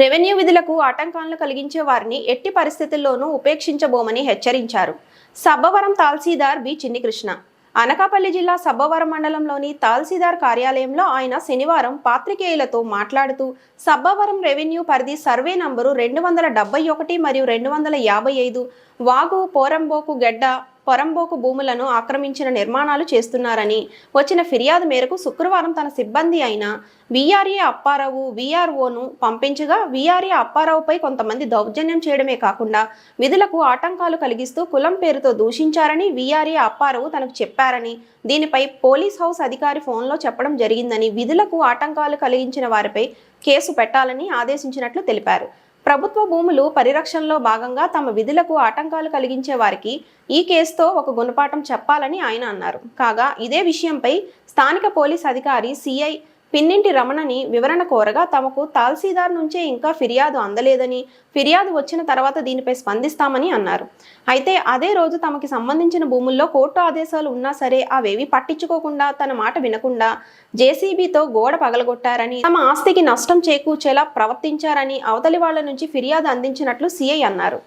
Revenue విధులకు ఆటంకాలను కలిగించే వారిని ఎట్టి పరిస్థితుల్లోనూ ఉపేక్షించబోమని హెచ్చరించారు. సబ్బవరం తాల్సీదార్ బి. చిన్నికృష్ణ. అనకాపల్లి జిల్లా సబ్బవరం మండలంలోని తాల్సీదార్ కార్యాలయంలో ఆయన శనివారం పాత్రికేయులతో మాట్లాడుతూ సబ్బవరం రెవెన్యూ పరిధి సర్వే నంబరు రెండు వందల డెబ్బై ఒకటి మరియు రెండు వందల యాభై ఐదు వాగు పోరంబోకు గెడ్డ పొరంబోకు భూములను ఆక్రమించిన నిర్మాణాలు చేస్తున్నారని వచ్చిన ఫిర్యాదు మేరకు శుక్రవారం తన సిబ్బంది అయిన వీఆర్ఏ అప్పారావు వీఆర్ఓను పంపించగా వీఆర్ఏ అప్పారావుపై కొంతమంది దౌర్జన్యం చేయడమే కాకుండా విధులకు ఆటంకాలు కలిగిస్తూ కులం పేరుతో దూషించారని వీఆర్ఏ అప్పారావు తనకు చెప్పారని దీనిపై పోలీస్ హౌస్ అధికారి ఫోన్లో చెప్పడం జరిగిందని విధులకు ఆటంకాలు కలిగించిన వారిపై కేసు పెట్టాలని ఆదేశించినట్లు తెలిపారు. ప్రభుత్వ భూములు పరిరక్షణలో భాగంగా తమ విధులకు ఆటంకాలు కలిగించే వారికి ఈ కేసుతో ఒక గుణపాఠం చెప్పాలని ఆయన అన్నారు. కాగా ఇదే విషయంపై స్థానిక పోలీస్ అధికారి సిఐ పిన్నింటి రమణని వివరణ కోరగా తమకు తహసీల్దార్ నుంచే ఇంకా ఫిర్యాదు అందలేదని ఫిర్యాదు వచ్చిన తర్వాత దీనిపై స్పందిస్తామని అన్నారు. అయితే అదే రోజు తమకి సంబంధించిన భూముల్లో కోర్టు ఆదేశాలు ఉన్నా సరే అవేవి పట్టించుకోకుండా తన మాట వినకుండా జేసీబీతో గోడ పగలగొట్టారని తమ ఆస్తికి నష్టం చేకూర్చేలా ప్రవర్తించారని అవతలి వాళ్ళ నుంచి ఫిర్యాదు అందించినట్లు సీఐ అన్నారు.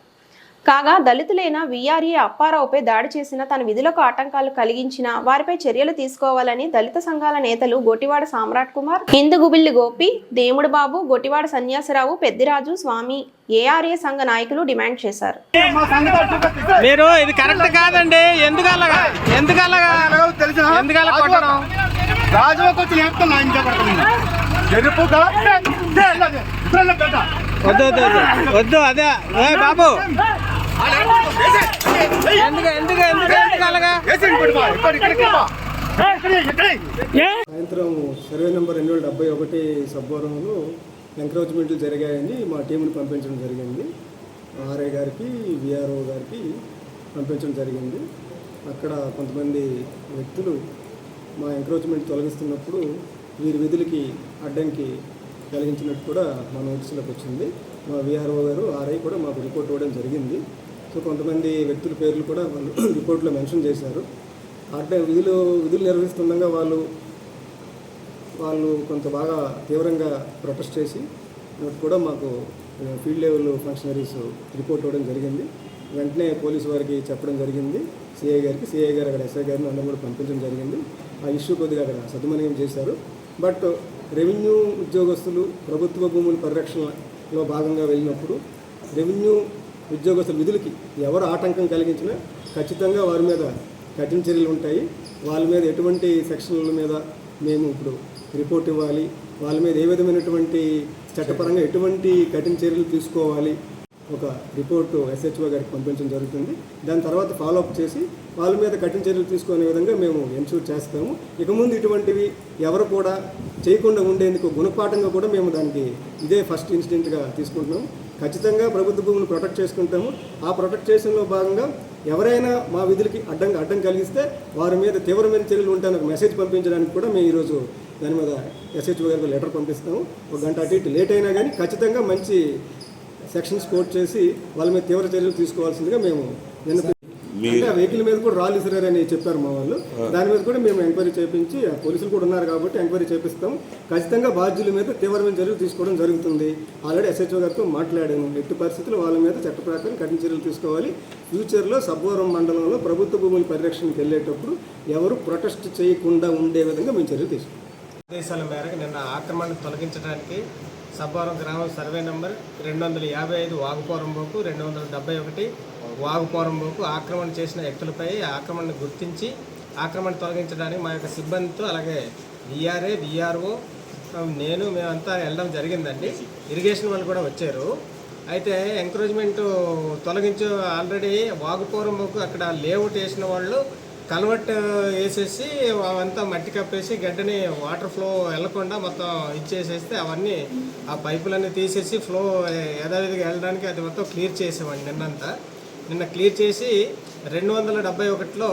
కాగా దళితులైన విఆర్ఏ అప్పారావుపై దాడి చేసిన తన విధులకు ఆటంకాలు కలిగించిన వారిపై చర్యలు తీసుకోవాలని దళిత సంఘాల నేతలు గోటివాడ సామ్రాట్ కుమార్ హిందుగుబిల్లి గోపి దేముడు బాబు గోటివాడ సన్యాసరావు పెద్దిరాజు స్వామి ఏఆర్ఏ సంఘ నాయకులు డిమాండ్ చేశారు. మీరు ఇది కరెక్ట్ కాదండి. ఎందుకు అలాగా ఎందుకు అలాగా ఎందుకు అలా కొట్టడం? వద్దు వద్దు వద్దు. అదే. బాబు. ఎందుకు ఎందుకు ఎందుకు ఎందుకు అలాగా? సాయంత్రం సర్వే నెంబర్ రెండు వేల డెబ్బై ఒకటి సబ్బవరంలో ఎంక్రోచ్మెంట్లు జరిగాయని మా టీంని పంపించడం జరిగింది. ఆర్ఐ గారికి విఆర్ఓ గారికి పంపించడం జరిగింది. అక్కడ కొంతమంది వ్యక్తులు మా ఎంక్రోచ్మెంట్ తొలగిస్తున్నప్పుడు వీరి విధులకి అడ్డంకి కలిగించినట్టు కూడా మా నోటీసులోకి వచ్చింది. మా విఆర్ఓ గారు ఆర్ఐ కూడా మాకు రిపోర్ట్ ఇవ్వడం జరిగింది. సో కొంతమంది వ్యక్తుల పేర్లు కూడా వాళ్ళు రిపోర్ట్లో మెన్షన్ చేశారు. అంటే విధులు విధులు నిర్వహిస్తుండగా వాళ్ళు వాళ్ళు కొంత బాగా తీవ్రంగా ప్రొటెస్ట్ చేసి వాటి కూడా మాకు ఫీల్డ్ లెవెల్ ఫంక్షనరీస్ రిపోర్ట్ ఇవ్వడం జరిగింది. వెంటనే పోలీసు వారికి చెప్పడం జరిగింది. సిఐ గారికి సిఐ గారు అక్కడ ఎస్ఐ గారిని అందరూ కూడా పంపించడం జరిగింది. ఆ ఇష్యూ కొద్దిగా అక్కడ సద్దుమనియం చేశారు. బట్ రెవెన్యూ ఉద్యోగస్తులు ప్రభుత్వ భూముల పరిరక్షణలో భాగంగా వెళ్ళినప్పుడు రెవెన్యూ ఉద్యోగస్తుల విధులకి ఎవరు ఆటంకం కలిగించినా ఖచ్చితంగా వారి మీద కఠిన చర్యలు ఉంటాయి. వాళ్ళ మీద ఎటువంటి సెక్షన్ల మీద మేము ఇప్పుడు రిపోర్ట్ ఇవ్వాలి. వాళ్ళ మీద ఏ విధమైనటువంటి చట్టపరంగా ఎటువంటి కఠిన చర్యలు తీసుకోవాలి ఒక రిపోర్టు ఎస్హెచ్ఓ గారికి పంపించడం జరుగుతుంది. దాని తర్వాత ఫాలోఅప్ చేసి వాళ్ళ మీద కఠిన చర్యలు తీసుకునే విధంగా మేము ఎన్షూర్ చేస్తాము. ఇక ముందు ఇటువంటివి ఎవరు కూడా చేయకుండా ఉండేందుకు గుణపాఠంగా కూడా మేము దానికి ఇదే ఫస్ట్ ఇన్సిడెంట్గా తీసుకుంటున్నాము ఖచ్చితంగా ప్రభుత్వ భూములు ప్రొటెక్ట్ చేసుకుంటాము. ఆ ప్రొటెక్ట్ చేసినలో భాగంగా ఎవరైనా మా విధులకి అడ్డం అడ్డం కలిగిస్తే వారి మీద తీవ్రమైన చర్యలు ఉంటాయని ఒక మెసేజ్ పంపించడానికి కూడా మేము ఈరోజు దాని మీద ఎస్హెచ్ఓ గారికి లెటర్ పంపిస్తాము. ఒక గంట అటు ఇటు లేట్ అయినా కానీ ఖచ్చితంగా మంచి సెక్షన్స్ కోట్ చేసి వాళ్ళ మీద తీవ్ర చర్యలు తీసుకోవాల్సిందిగా మేము నిన్న అంటే వెహికల్ మీద కూడా రాళ్ళు ఇసిరారని చెప్పారు మా వాళ్ళు. దాని మీద కూడా మేము ఎంక్వైరీ చేపించి ఆ పోలీసులు కూడా ఉన్నారు కాబట్టి ఎంక్వైరీ చేపిస్తాం. ఖచ్చితంగా బాధ్యుల మీద తీవ్రమైన చర్యలు తీసుకోవడం జరుగుతుంది. ఆల్రెడీ ఎస్హెచ్ఓ గారితో మాట్లాడాను. ఎట్టి పరిస్థితుల్లో వాళ్ళ మీద చట్ట ప్రకారం కఠిన చర్యలు తీసుకోవాలి. ఫ్యూచర్లో సబ్బవరం మండలంలో ప్రభుత్వ భూముల పరిరక్షణకు వెళ్ళేటప్పుడు ఎవరు ప్రొటెస్ట్ చేయకుండా ఉండే విధంగా మేము చర్యలు తీసుకుంటాం ఆదేశాల మేరకు నిన్న ఆక్రమణను తొలగించడానికి సబ్బవరం గ్రామం సర్వే నంబర్ రెండు వందల యాభై ఐదు వాగుపోరంబోకు రెండు వందల డెబ్బై ఒకటి వాగుపోరంబోకు ఆక్రమణ చేసిన వ్యక్తులపై ఆక్రమణను గుర్తించి ఆక్రమణ తొలగించడానికి మా యొక్క సిబ్బందితో అలాగే విఆర్ఏ విఆర్ఓ నేను మేమంతా వెళ్ళడం జరిగిందండి. ఇరిగేషన్ వాళ్ళు కూడా వచ్చారు. అయితే ఎంకరేజ్మెంట్ తొలగించు ఆల్రెడీ వాగుపోరంబోకు అక్కడ లేఅవుట్ వేసిన వాళ్ళు కన్వర్ట్ వేసేసి అవంతా మట్టి కప్పేసి గడ్డని వాటర్ ఫ్లో వెళ్ళకుండా మొత్తం ఇచ్చేసేస్తే అవన్నీ ఆ పైపులన్నీ తీసేసి ఫ్లో యథావిధిగా వెళ్ళడానికి అది మొత్తం క్లియర్ చేసేవాడిని నిన్నంతా. నిన్న క్లియర్ చేసి రెండు వందల డెబ్బై ఒకటిలో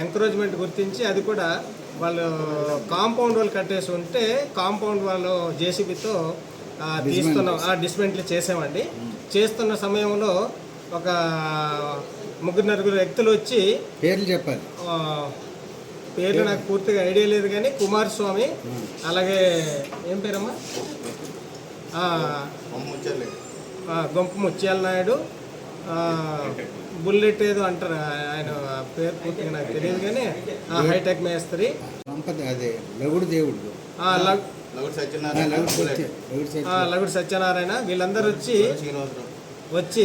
ఎంకరేజ్మెంట్ గుర్తించి అది కూడా వాళ్ళు కాంపౌండ్ వాళ్ళు కట్టేసి ఉంటే కాంపౌండ్ వాళ్ళు జేసీబీతో తీస్తున్నాం డిస్మెంట్లు చేసామండి చేస్తున్న సమయంలో ఒక ముగ్గురు నలుగురు వ్యక్తులు వచ్చి పేర్లు చెప్పాలి. ఆ, పేర్లు నాకు పూర్తిగా ఐడియా లేదు కానీ కుమారస్వామి అలాగే ఏం పేరమ్మా? ఆ, ఆ, గొంపు ముత్యాల నాయుడు ఆ, బుల్లెట్ ఏదో అంటారు ఆయన పేరు పూర్తిగా నాకు తెలియదు కానీ ఆ, హైటెక్ మేస్త్రి. అదే లగుడు దేవుడు. లగుడు సత్యనారాయణ వీళ్ళందరూ వచ్చి వచ్చి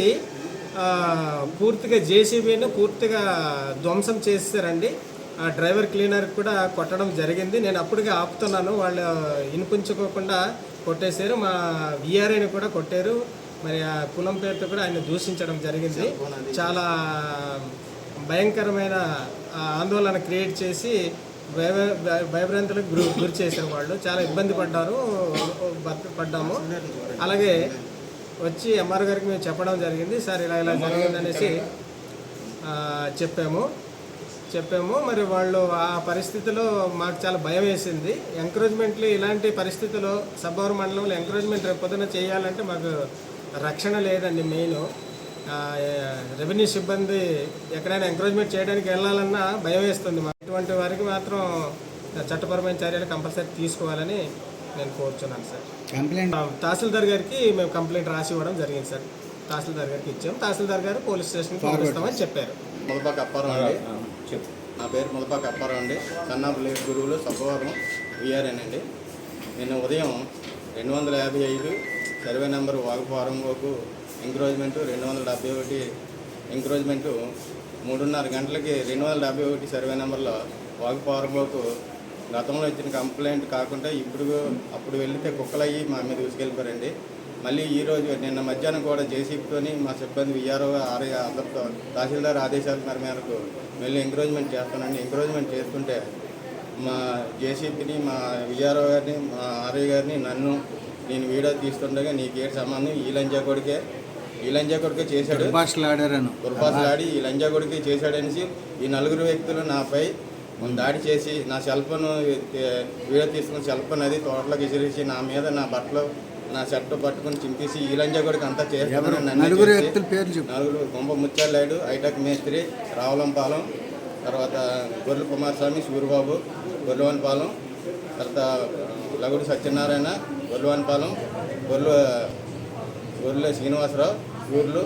పూర్తిగా జేసీబీని పూర్తిగా ధ్వంసం చేసేసారండి ఆ డ్రైవర్ క్లీనర్ కూడా కొట్టడం జరిగింది. నేను అప్పటికే ఆపుతున్నాను. వాళ్ళు వినిపించుకోకుండా కొట్టేశారు. మా విఆర్ఐని కూడా కొట్టారు. మరి ఆ కులం పేరుతో కూడా ఆయన దూషించడం జరిగింది. చాలా భయంకరమైన ఆందోళన క్రియేట్ చేసి భయ భయ- భయభ్రాంతులకు గురి గురి చేశారు వాళ్ళు. చాలా ఇబ్బంది పడ్డారు. పడ్డాము. అలాగే వచ్చి ఎంఆర్ గారికి మేము చెప్పడం జరిగింది. సార్ ఇలా ఇలా జరిగింది అనేసి చెప్పాము. చెప్పాము. మరి వాళ్ళు ఆ పరిస్థితిలో మాకు చాలా భయం వేసింది. ఎంకరేజ్మెంట్లు ఇలాంటి పరిస్థితుల్లో సబ్బవరం మండలంలో ఎంకరేజ్మెంట్ రేపు పొద్దున చేయాలంటే మాకు రక్షణ లేదండి మెయిన్. రెవెన్యూ సిబ్బంది ఎక్కడైనా ఎంకరేజ్మెంట్ చేయడానికి వెళ్ళాలన్నా భయం వేస్తుంది ఇటువంటి వారికి మాత్రం చట్టపరమైన చర్యలు కంపల్సరీ తీసుకోవాలని నేను కోరుచున్నాను సార్. కంప్లైంట్? ఆ, తహసీల్దార్ గారికి మేము కంప్లైంట్ రాసి ఇవ్వడం జరిగింది సార్. తహసీల్దార్ గారికి ఇచ్చాం. తహసీల్దార్ గారు పోలీస్ స్టేషన్కి పంపిస్తామని చెప్పారు. ములపాక అప్పారావు అండి నా పేరు ములపాక అప్పారావు అండి. సన్నాపులే గురువులు సబ్బవరం విఆర్ఎన్ అండి. నిన్న ఉదయం రెండు వందల యాభై ఐదు సర్వే నెంబర్ వాగుపారంలోకు ఎంక్రోజ్మెంటు రెండు వందల డెబ్బై ఒకటి ఎంక్రోజ్మెంటు మూడున్నర గంటలకి రెండు వందల డెబ్బై ఒకటి సర్వే నెంబర్లో వాగుపారంలోకు గతంలో ఇచ్చిన కంప్లైంట్ కాకుండా ఇప్పుడు అప్పుడు వెళ్తే కుక్కలయ్యి మా మీద తీసుకెళ్ళిపోయారండి మళ్ళీ ఈ రోజు నిన్న మధ్యాహ్నం కూడా జేసీబీతోని మా సిబ్బంది విఆర్ఓ ఆర్ఐ అందరితో తహసీల్దార్ ఆదేశాల మేర మేరకు మళ్ళీ ఎంకరేజ్మెంట్ చేస్తానండి ఎంకరేజ్మెంట్ చేస్తుంటే మా జేసీబీని మా విఆర్ఓ గారిని మా ఆర్ఐ గారిని నన్ను నేను వీడియో తీస్తుండగా నీకేటి సంబంధం? ఈ లంజా కొడికే. ఈ లంజా కొడికే చేశాడు. భాషలు ఆడారను దుర్భాషలాడి ఈ లంజా కొడుకు చేశాడనేసి ఈ నలుగురు వ్యక్తులు నాపై దాడి చేసి నా సెల్ ఫోన్ వీడియో తీసుకున్న సెల్ ఫోన్ అది తోటలోకి విసిరేసి నా మీద నా బట్టలు నా షర్ట్ పట్టుకుని చింపేసి ఈ లంజా కొడుకు అంతా చేస్తున్నాడు నన్ను నలుగురు గుంప ముత్యాలాయుడు ఐటక్ మేస్త్రి రావులంపాలెం తర్వాత గొర్రెల కుమారస్వామి సూరిబాబు గొర్రెవన్పాలెం తర్వాత లగుడు సత్యనారాయణ గొర్రెవన్పాలెం గొర్రెల గొర్రెల శ్రీనివాసరావు ఊర్లు